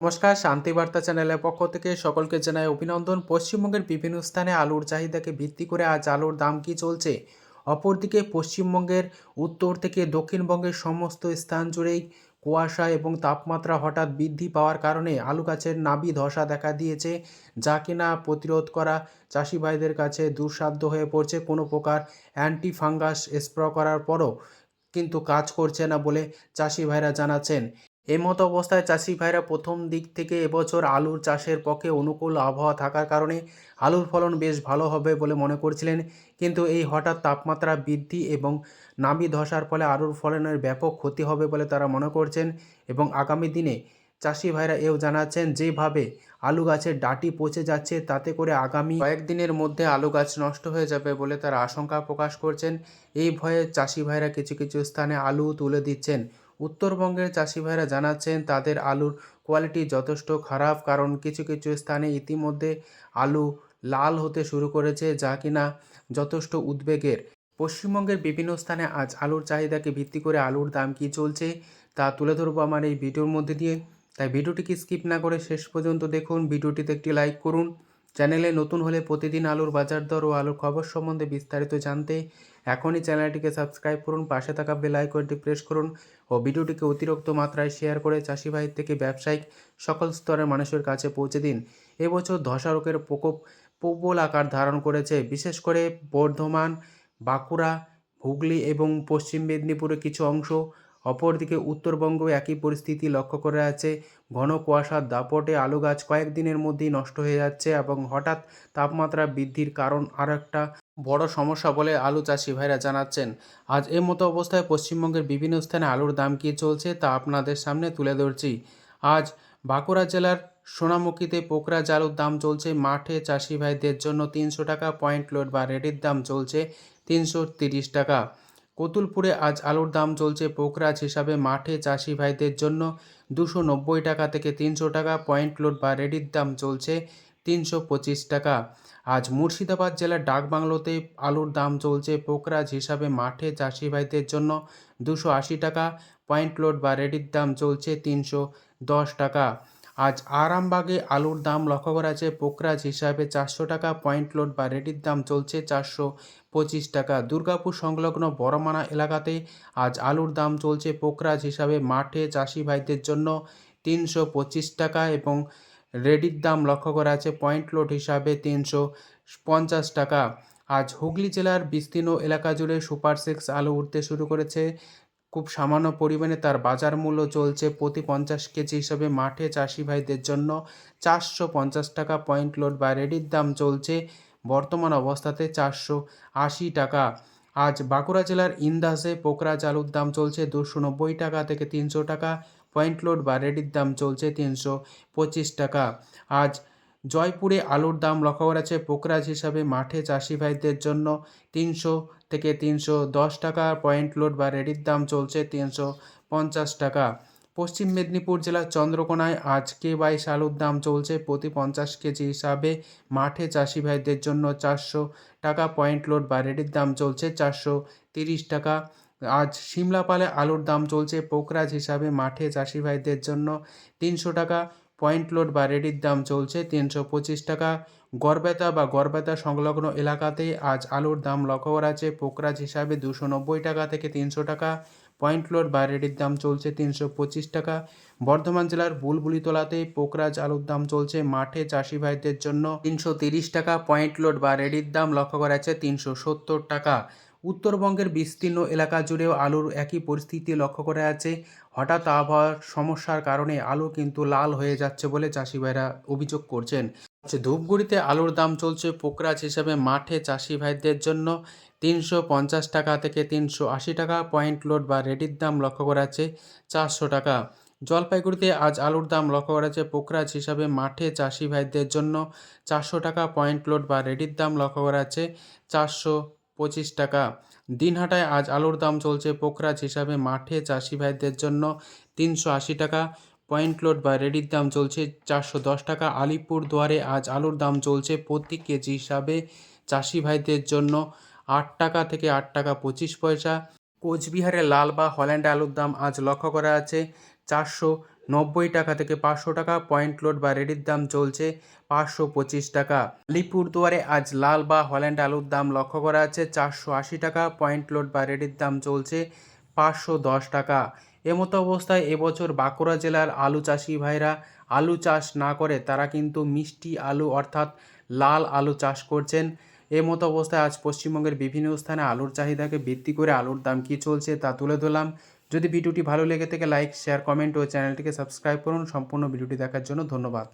নমস্কার শান্তিবার্তা চ্যানেলের পক্ষ থেকে সকলকে জানাই অভিনন্দন। পশ্চিমবঙ্গের বিভিন্ন স্থানে আলুর চাহিদাকে ভিত্তি করে আজ আলুর দাম কি চলছে? অপরদিকে পশ্চিমবঙ্গের উত্তর থেকে দক্ষিণবঙ্গের সমস্ত স্থান জুড়েই কুয়াশা এবং তাপমাত্রা হঠাৎ বৃদ্ধি পাওয়ার কারণে আলু গাছের নাবি ধসা দেখা দিয়েছে, যা কিনা প্রতিরোধ করা চাষি ভাইদের কাছে দুঃসাধ্য হয়ে পড়ছে। কোনো প্রকার অ্যান্টি ফাঙ্গাস স্প্রে করার পরও কিন্তু কাজ করছে না বলে চাষি ভাইরা জানাচ্ছেন। এই মতো অবস্থায় চাষি ভাইরা প্রথম দিক থেকে এবছর আলুর চাষের পক্ষে অনুকূল আবহাওয়া থাকার কারণে আলুর ফলন বেশ ভালো হবে বলে মনে করছিলেন। কিন্তু এই হঠাৎ তাপমাত্রা বৃদ্ধি এবং নাবি ধসার ফলে আলুর ফলনের ব্যাপক ক্ষতি হবে বলে তারা মনে করছেন এবং আগামী দিনে চাষি ভাইরা এও জানাচ্ছেন, যেভাবে আলু গাছের ডাটি পচে যাচ্ছে তাতে করে আগামী কয়েকদিনের মধ্যে আলু গাছ নষ্ট হয়ে যাবে বলে তারা আশঙ্কা প্রকাশ করছেন। এই ভয়ে চাষি ভাইরা কিছু কিছু স্থানে আলু তুলে দিচ্ছেন। উত্তরবঙ্গের চাষি ভাইরা জানাচ্ছেন, তাদের আলুর কোয়ালিটি যথেষ্ট খারাপ কারণ কিছু কিছু স্থানে ইতিমধ্যে আলু লাল হতে শুরু করেছে যা কিনা যথেষ্ট উদ্বেগের। পশ্চিমবঙ্গের বিভিন্ন স্থানে আজ আলুর চাহিদাকে ভিত্তি করে আলুর দাম কী চলছে তা তুলে ধরবো আমার এই ভিডিওর মধ্যে দিয়ে। তাই ভিডিওটিকে স্কিপ না করে শেষ পর্যন্ত দেখুন, ভিডিওটিতে একটি লাইক করুন। চ্যানেলে নতুন হলে প্রতিদিন আলুর বাজার দর ও আলুর খবর সম্বন্ধে বিস্তারিত জানতে এখনই চ্যানেলটিকে সাবস্ক্রাইব করুন, পাশে থাকা বেল আইকনটি প্রেস করুন ও ভিডিওটিকে অতিরিক্ত মাত্রায় শেয়ার করে চাষি ভাই থেকে ব্যবসায়িক সকল স্তরের মানুষের কাছে পৌঁছে দিন। এবছর ধসা রোগের প্রকোপ প্রবল আকার ধারণ করেছে। বিশেষ করে বর্ধমান, বাঁকুড়া, হুগলি এবং পশ্চিম মেদিনীপুরের কিছু অংশ, অপরদিকে উত্তরবঙ্গ একই পরিস্থিতি লক্ষ্য করে আছে। ঘন কুয়াশার দাপটে আলু গাছ কয়েকদিনের মধ্যেই নষ্ট হয়ে যাচ্ছে এবং হঠাৎ তাপমাত্রা বৃদ্ধির কারণ আর একটা বড় সমস্যা বলে আলু চাষি ভাইরা জানাচ্ছেন, আজ এ মতো অবস্থায় পশ্চিমবঙ্গের বিভিন্ন স্থানে আলুর দাম কী চলছে তা আপনাদের সামনে তুলে ধরছি। আজ বাঁকুড়া জেলার সোনামুখীতে পোকরা আলুর দাম চলছে, মাঠে চাষি ভাইদের জন্য তিনশো টাকা, পয়েন্ট লোড বা রেডির দাম চলছে তিনশো তিরিশ টাকা। কতুলপুরে আজ আলুর দাম চলছে পোকরাজ হিসাবে, মাঠে চাষি ভাইদের জন্য দুশো নব্বই টাকা থেকে তিনশো টাকা, পয়েন্ট লোড বা রেডির দাম চলছে তিনশো পঁচিশ টাকা। আজ মুর্শিদাবাদ জেলার ডাকবাংলোতে আলুর দাম চলছে পোকরাজ হিসাবে মাঠে চাষি ভাইদের জন্য দুশো আশি টাকা, পয়েন্ট লোড বা রেডির দাম চলছে তিনশো দশ টাকা। আজ আরামবাগে আলুর দাম লক্ষ্য করা আছে পোকরাজ হিসাবে চারশো টাকা, পয়েন্ট লোড বা রেডির দাম চলছে চারশো পঁচিশ টাকা। দুর্গাপুর সংলগ্ন বড়মানা এলাকাতে আজ আলুর দাম চলছে পোকরাজ হিসাবে মাঠে চাষি ভাইদের জন্য তিনশো পঁচিশ টাকা এবং রেডির দাম লক্ষ্য করা আছে পয়েন্ট লোড হিসাবে তিনশো পঞ্চাশ টাকা। আজ হুগলি জেলার বিস্তীর্ণ এলাকা জুড়ে সুপার সিক্স আলু উঠতে শুরু করেছে। খুব সামান্য পরিমাণে তার বাজার মূল্য চলছে প্রতি পঞ্চাশ কেজি হিসাবে মাঠে চাষি ভাইদের জন্য চারশো পঞ্চাশ টাকা পয়েন্ট লোড বা রেডির দাম চলছে বর্তমান অবস্থাতে চারশো আশি টাকা। আজ বাঁকুড়া জেলার ইন্দাসে পোকরা চালুর দাম চলছে দুশো নব্বই টাকা থেকে তিনশো টাকা। পয়েন্ট লোড বা রেডির দাম চলছে তিনশো পঁচিশ টাকা। আজ জয়পুরে আলুর দাম লক্ষ্য করা আছে পোকরাজ হিসাবে। মাঠে চাষি ভাইদের জন্য তিনশো থেকে তিনশো দশ টাকা, পয়েন্ট লোড বা রেডির দাম চলছে তিনশো পঞ্চাশ টাকা। পশ্চিম মেদিনীপুর জেলার চন্দ্রকোনায় আজ কে বাইশ আলুর দাম চলছে প্রতি পঞ্চাশ কেজি হিসাবে। মাঠে চাষি ভাইদের জন্য চারশো টাকা, পয়েন্ট লোড বা রেডির দাম চলছে চারশো তিরিশ টাকা। আজ সিমলাপালে আলুর দাম চলছে পোকরাজ হিসাবে মাঠে চাষি ভাইদের জন্য তিনশো টাকা, পয়েন্ট লোড বা রেডির দাম চলছে তিনশো পঁচিশ টাকা। গড়বেতা বা গড়বেতা সংলগ্ন এলাকাতে আজ আলুর দাম লক্ষ্য করা আছে পোকরাজ হিসাবে দুশো নব্বই টাকা থেকে তিনশো টাকা, পয়েন্ট লোড বা রেডির দাম চলছে তিনশো পঁচিশ টাকা। বর্ধমান জেলার বুলবুলিতলাতে পোকরাজ আলুর দাম চলছে মাঠে চাষি ভাইদের জন্য তিনশো তিরিশ টাকা, পয়েন্ট লোড বা রেডির দাম লক্ষ্য করা আছে তিনশো সত্তর টাকা। উত্তরবঙ্গের বিস্তীর্ণ এলাকা জুড়েও আলুর একই পরিস্থিতি লক্ষ্য করা আছে হঠাৎ আবহাওয়ার সমস্যার কারণে আলু কিন্তু লাল হয়ে যাচ্ছে বলে চাষি ভাইরা অভিযোগ করছেন। হচ্ছে ধূপগুড়িতে আলুর দাম চলছে পোকরাজ হিসাবে মাঠে চাষি ভাইদের জন্য তিনশো পঞ্চাশ টাকা থেকে তিনশো আশি টাকা পয়েন্ট লোড বা রেডির দাম লক্ষ্য করা আছে চারশো টাকা। জলপাইগুড়িতে আজ আলুর দাম লক্ষ্য করা আছে পোকরাজ হিসাবে মাঠে চাষি ভাইদের জন্য চারশো টাকা পয়েন্ট লোড বা রেডির দাম লক্ষ্য করা আছে চারশো পঁচিশ টাকা। দিনহাটায় আজ আলুর দাম চলছে পোখরাজ হিসাবে। মাঠে চাষি ভাইদের জন্য তিনশো আশি টাকা। পয়েন্ট লোড বা রেডির দাম চলছে চারশো দশ টাকা। আলিপুর দুয়ারে আজ আলুর দাম চলছে প্রতি কেজি হিসাবে চাষি ভাইদের জন্য আট টাকা থেকে আট টাকা পঁচিশ পয়সা। কোচবিহারে লাল বা হল্যান্ড আলুর দাম আজ লক্ষ্য করা আছে চারশো নব্বই টাকা থেকে পাঁচশো টাকা, পয়েন্ট লোড বা রেডির দাম চলছে পাঁচশো পঁচিশ টাকা। আলিপুরদুয়ারে আজ লাল বা হল্যান্ড আলুর দাম লক্ষ্য করা আছে চারশো আশি টাকা, পয়েন্ট লোড বা রেডির দাম চলছে পাঁচশো দশ টাকা। এমতো অবস্থায় এবছর বাঁকুড়া জেলার আলু চাষি ভাইরা আলু চাষ না করে তারা কিন্তু মিষ্টি আলু অর্থাৎ লাল আলু চাষ করছেন। এমতো অবস্থায় আজ পশ্চিমবঙ্গের বিভিন্ন স্থানে আলুর চাহিদাকে ভিত্তি করে আলুর দাম কী চলছে তা তুলে ধরলাম যদি ভিডিওটি ভালো লেগে থাকে লাইক শেয়ার কমেন্ট ও চ্যানেলটিকে সাবস্ক্রাইব করুন। সম্পূর্ণ ভিডিওটি দেখার জন্য ধন্যবাদ।